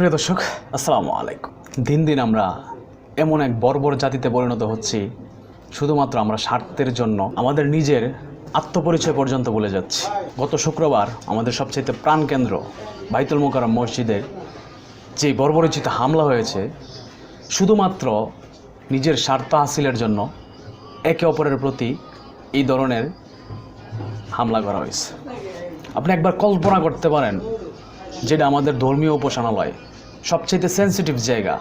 প্রিয় দর্শক, আসসালামু আলাইকুম। দিন দিন আমরা এমন এক বর্বর জাতিতে পরিণত হচ্ছি, শুধুমাত্র আমরা স্বার্থের জন্য আমাদের নিজের আত্মপরিচয় পর্যন্ত বলে যাচ্ছি। গত শুক্রবার আমাদের সবচেয়ে প্রাণকেন্দ্র বাইতুল মোকারম মসজিদে যে বর্বরচিত হামলা হয়েছে, শুধুমাত্র নিজের স্বার্থ হাসিলের জন্য একে অপরের প্রতি এই ধরনের হামলা করা হয়েছে। আপনি একবার কল্পনা করতে পারেন যেটা আমাদের ধর্মীয় উপাসনালয় সবচেয়ে সেন্সিটিভ জায়গা।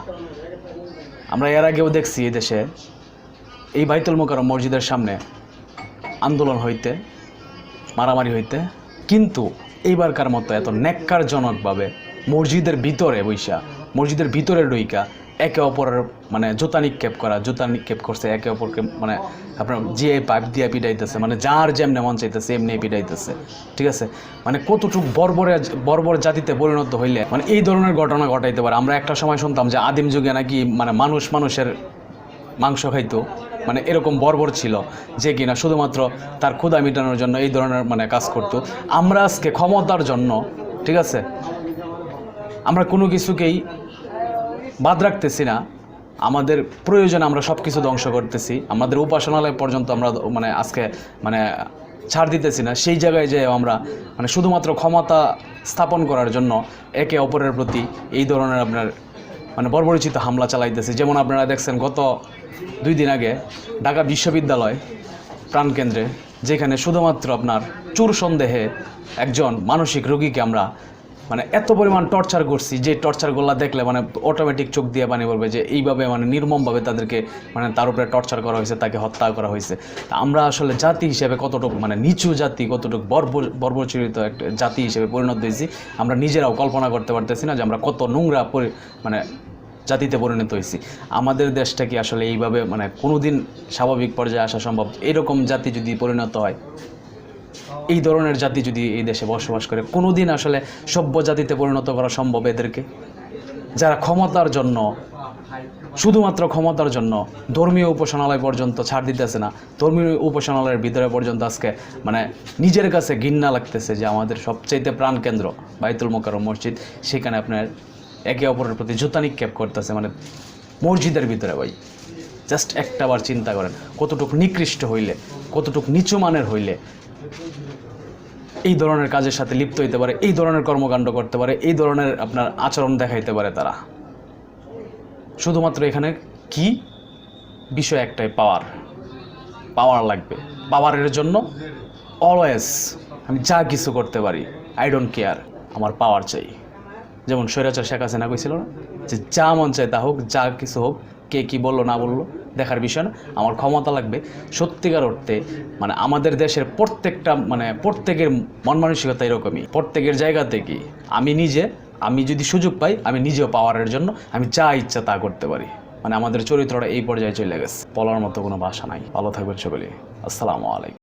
আমরা এর আগেও দেখছি এই দেশে, এই বাইতুল মোকারম মসজিদের সামনে আন্দোলন হইতে, মারামারি হইতে, কিন্তু এইবারকার মতো এত ন্যাক্কারজনকভাবে মসজিদের ভিতরে বৈশা, মসজিদের ভিতরে ডইকা একে অপরের মানে জুতা নিক্ষেপ করা, জুতা নিক্ষেপ করছে, একে অপরকে মানে আপনার যে পাইপ দিয়ে পিটাইতেছে মানে যার যেমনি মন চাইতেছে, এমনি পিটাইতেছে, ঠিক আছে? মানে কতটুকু বর্বরে, বর্বর জাতিতে পরিণত হইলে মানে এই ধরনের ঘটনা ঘটাইতে পারে। আমরা একটা সময় শুনতাম যে আদিম যুগে নাকি মানে মানুষ মানুষের মাংস খাইতো মানে এরকম বর্বর ছিল, যে কিনা শুধুমাত্র তার ক্ষুদা মেটানোর জন্য এই ধরনের মানে কাজ করতো। আমরা আজকে ক্ষমতার জন্য, ঠিক আছে? আমরা কোনো কিছুকেই বাদ রাখতেছি না। আমাদের প্রয়োজনে আমরা সব কিছু ধ্বংস করতেছি। আমাদের উপাসনালয় পর্যন্ত আমরা মানে আজকে মানে ছাড় দিতেছি না। সেই জায়গায় যে আমরা মানে শুধুমাত্র ক্ষমতা স্থাপন করার জন্য একে অপরের প্রতি এই ধরনের আপনার মানে বর্বরিচিত হামলা চালাইতেছে। যেমন আপনারা দেখছেন, গত দুই দিন আগে ঢাকা বিশ্ববিদ্যালয় প্রাণকেন্দ্রে, যেখানে শুধুমাত্র আপনার চুর সন্দেহে একজন মানসিক রোগীকে আমরা মানে এত পরিমাণ টর্চার করছি, যে টর্চারগুলো দেখলে মানে অটোমেটিক চোখ দিয়ে পানি বলবে যে এইভাবে মানে নির্মমভাবে তাদেরকে মানে তার উপরে টর্চার করা হয়েছে, তাকে হত্যা করা হয়েছে। আমরা আসলে জাতি হিসেবে কতটুকু মানে নিচু জাতি, কতটুকু বর্বর বর্বচরিত একটা জাতি হিসেবে পরিণত হয়েছি, আমরা নিজেরাও কল্পনা করতে পারতেছি না যে আমরা কত নোংরা মানে জাতিতে পরিণত হয়েছি। আমাদের দেশটা কি আসলে এইভাবে মানে কোনোদিন স্বাভাবিক পর্যায়ে আসা সম্ভব? এরকম জাতি যদি পরিণত হয় এই ধরনের জাতি যদি এই দেশে বসবাস করে, কোনোদিন আসলে সভ্য জাতিতে পরিণত করা সম্ভব এদেরকে? যারা ক্ষমতার জন্য, শুধুমাত্র ক্ষমতার জন্য ধর্মীয় উপাসনালয় পর্যন্ত ছাড় দিতেছে না, ধর্মীয় উপাসনালয়ের ভিতরে পর্যন্ত আজকে মানে নিজের কাছে ঘৃণা লাগতেছে যে আমাদের সবচাইতে প্রাণকেন্দ্র বাইতুল মোকারম মসজিদ। সেখানে আপনার একে অপরের প্রতি জুতা নিক্ষেপ করতেছে মানে মসজিদের ভিতরে ভাই। জাস্ট একটাবার চিন্তা করেন, কতটুকু নিকৃষ্ট হইলে, কতটুকু নিচু মানের হইলে এই ধরনের কাজের সাথে লিপ্ত হইতে পারে, এই ধরনের কর্মকাণ্ড করতে পারে, এই ধরনের আপনার আচরণ দেখাইতে পারে তারা। শুধুমাত্র এখানে কি? বিষয় একটাই পাওয়ার পাওয়ার লাগবে। পাওয়ারের জন্য অলওয়েজ আমি যা কিছু করতে পারি আই ডোন্ট কেয়ার আমার পাওয়ার চাই। যেমন স্বৈরাচার শেখ হাসিনা কইছিল না, যে যা মন চায় তা হোক, যা কিছু হোক, কে কি বলল না বলল দেখার বিষয় না, আমার ক্ষমতা লাগবে সত্যিকার অর্থে মানে আমাদের দেশের প্রত্যেকটা মানে প্রত্যেকের মন মানসিকতা এরকমই। প্রত্যেকের জায়গা থেকে আমি নিজে, আমি যদি সুযোগ পাই, আমি নিজেও পাওয়ারের জন্য, আমি যা ইচ্ছা তা করতে পারি। মানে আমাদের চরিত্রটা এই পর্যায়ে চলে গেছে, বলার মতো কোনো ভাষা নাই। ভালো থাকবেন সকলে আসসালামু আলাইকুম।